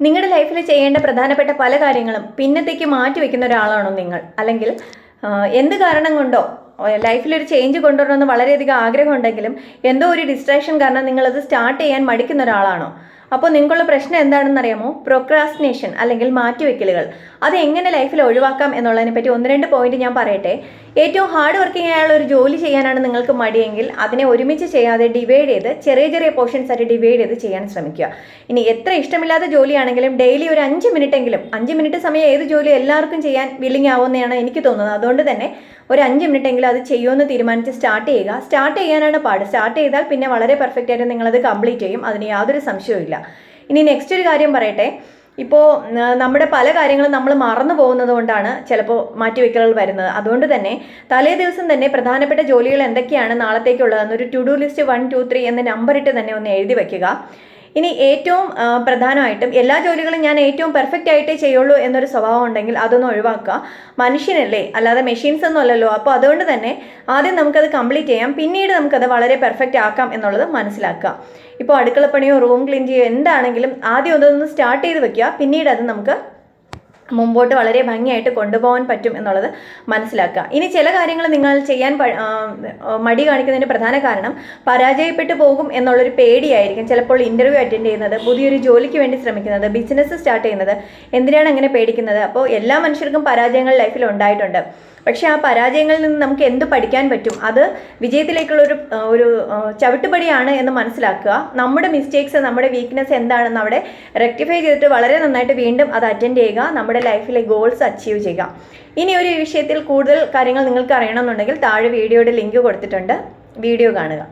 നിങ്ങളുടെ ലൈഫിൽ ചെയ്യേണ്ട പ്രധാനപ്പെട്ട പല കാര്യങ്ങളും പിന്നത്തേക്ക് മാറ്റി വെക്കുന്ന ഒരാളാണോ നിങ്ങൾ? അല്ലെങ്കിൽ എന്ത് കാരണം കൊണ്ടോ ലൈഫിൽ ഒരു ചേഞ്ച് കൊണ്ടുവരണമെന്ന് വളരെയധികം ആഗ്രഹമുണ്ടെങ്കിലും എന്തോ ഒരു ഡിസ്ട്രാക്ഷൻ കാരണം നിങ്ങളത് സ്റ്റാർട്ട് ചെയ്യാൻ മടിക്കുന്ന ഒരാളാണോ? അപ്പോൾ നിങ്ങൾക്കുള്ള പ്രശ്നം എന്താണെന്ന് അറിയാമോ പ്രൊക്രാസ്റ്റിനേഷൻ അല്ലെങ്കിൽ മാറ്റിവെക്കലുകൾ. അത് എങ്ങനെ ലൈഫിൽ ഒഴിവാക്കാം എന്നുള്ളതിനെ പറ്റി ഒന്ന് രണ്ട് പോയിന്റ് ഞാൻ പറയട്ടെ. ഏറ്റവും ഹാർഡ് വർക്കിംഗ് ആയുള്ള ഒരു ജോലി ചെയ്യാനാണ് നിങ്ങൾക്ക് മടിയെങ്കിൽ അതിനെ ഒരുമിച്ച് ചെയ്യാതെ ഡിവൈഡ് ചെയ്ത് ചെറിയ ചെറിയ പോർഷൻസ് ആയിട്ട് ഡിവൈഡ് ചെയ്ത് ചെയ്യാൻ ശ്രമിക്കുക. ഇനി എത്ര ഇഷ്ടമില്ലാത്ത ജോലിയാണെങ്കിലും ഡെയിലി ഒരു അഞ്ച് മിനിറ്റ് എങ്കിലും അഞ്ച് മിനിറ്റ് സമയം ഏത് ജോലി എല്ലാവർക്കും ചെയ്യാൻ വില്ലിങ് ആവുമെന്നാണ് എനിക്ക് തോന്നുന്നത്. അതുകൊണ്ട് തന്നെ ഒരു അഞ്ച് മിനിറ്റ് എങ്കിലും അത് ചെയ്യുമെന്ന് തീരുമാനിച്ച് സ്റ്റാർട്ട് ചെയ്യുക. സ്റ്റാർട്ട് ചെയ്യാനാണ് പാട്. സ്റ്റാർട്ട് ചെയ്താൽ പിന്നെ വളരെ പെർഫെക്റ്റ് ആയിട്ട് നിങ്ങളത് കംപ്ലീറ്റ് ചെയ്യും. അതിന് യാതൊരു സംശയവും ഇല്ല ഇനി നെക്സ്റ്റ് ഒരു കാര്യം പറയട്ടെ. ഇപ്പോൾ നമ്മുടെ പല കാര്യങ്ങളും നമ്മൾ മറന്നു പോകുന്നത് കൊണ്ടാണ് ചിലപ്പോൾ മാറ്റിവെക്കലുകൾ വരുന്നത്. അതുകൊണ്ട് തന്നെ തലേ ദിവസം തന്നെ പ്രധാനപ്പെട്ട ജോലികൾ എന്തൊക്കെയാണ് നാളത്തേക്കുള്ളതെന്നൊരു to do list one two three എന്ന നമ്പറിട്ട് തന്നെ ഒന്ന് എഴുതി വെക്കുക. ഇനി ഏറ്റവും പ്രധാനമായിട്ടും എല്ലാ ജോലികളും ഞാൻ ഏറ്റവും പെർഫെക്റ്റ് ആയിട്ടേ ചെയ്യുള്ളൂ എന്നൊരു സ്വഭാവം ഉണ്ടെങ്കിൽ അതൊന്ന് ഒഴിവാക്കുക. മനുഷ്യനല്ലേ? അല്ലാതെ മെഷീൻസ് ഒന്നും അല്ലല്ലോ. അപ്പോൾ അതുകൊണ്ട് തന്നെ ആദ്യം നമുക്കത് കംപ്ലീറ്റ് ചെയ്യാം. പിന്നീട് നമുക്കത് വളരെ പെർഫെക്റ്റ് ആക്കാം എന്നുള്ളത് മനസ്സിലാക്കുക. ഇപ്പോൾ അടുക്കളപ്പണിയോ റൂം ക്ലീൻ ചെയ്യോ എന്താണെങ്കിലും ആദ്യം അതൊന്ന് സ്റ്റാർട്ട് ചെയ്ത് വെക്കുക. പിന്നീട് അത് നമുക്ക് മുമ്പോട്ട് വളരെ ഭംഗിയായിട്ട് കൊണ്ടുപോകാൻ പറ്റും എന്നുള്ളത് മനസ്സിലാക്കുക. ഇനി ചില കാര്യങ്ങൾ നിങ്ങൾ ചെയ്യാൻ മടി കാണിക്കുന്നതിന് പ്രധാന കാരണം പരാജയപ്പെട്ടു പോകും എന്നുള്ളൊരു പേടിയായിരിക്കും. ചിലപ്പോൾ ഇന്റർവ്യൂ അറ്റൻഡ് ചെയ്യുന്നത് പുതിയൊരു ജോലിക്ക് വേണ്ടി ശ്രമിക്കുന്നത് ബിസിനസ് സ്റ്റാർട്ട് ചെയ്യുന്നത് എന്തിനാണ് അങ്ങനെ പേടിക്കുന്നത്? അപ്പോൾ എല്ലാ മനുഷ്യർക്കും പരാജയങ്ങൾ ലൈഫിൽ ഉണ്ടായിട്ടുണ്ട്. പക്ഷേ ആ പരാജയങ്ങളിൽ നിന്ന് നമുക്ക് എന്ത് പഠിക്കാൻ പറ്റും? അത് വിജയത്തിലേക്കുള്ള ഒരു ഒരു ചവിട്ടുപടിയാണ് എന്ന് മനസ്സിലാക്കുക. നമ്മുടെ മിസ്റ്റേക്സ് നമ്മുടെ വീക്ക്നെസ് എന്താണെന്ന് അവിടെ റെക്ടിഫൈ ചെയ്തിട്ട് വളരെ നന്നായിട്ട് വീണ്ടും അത് അറ്റൻഡ് ചെയ്യുക. നമ്മുടെ ലൈഫിലെ ഗോൾസ് അച്ചീവ് ചെയ്യുക. ഇനി ഒരു വിഷയത്തിൽ കൂടുതൽ കാര്യങ്ങൾ നിങ്ങൾക്ക് അറിയണമെന്നുണ്ടെങ്കിൽ താഴെ വീഡിയോയുടെ ലിങ്ക് കൊടുത്തിട്ടുണ്ട്. വീഡിയോ കാണുക.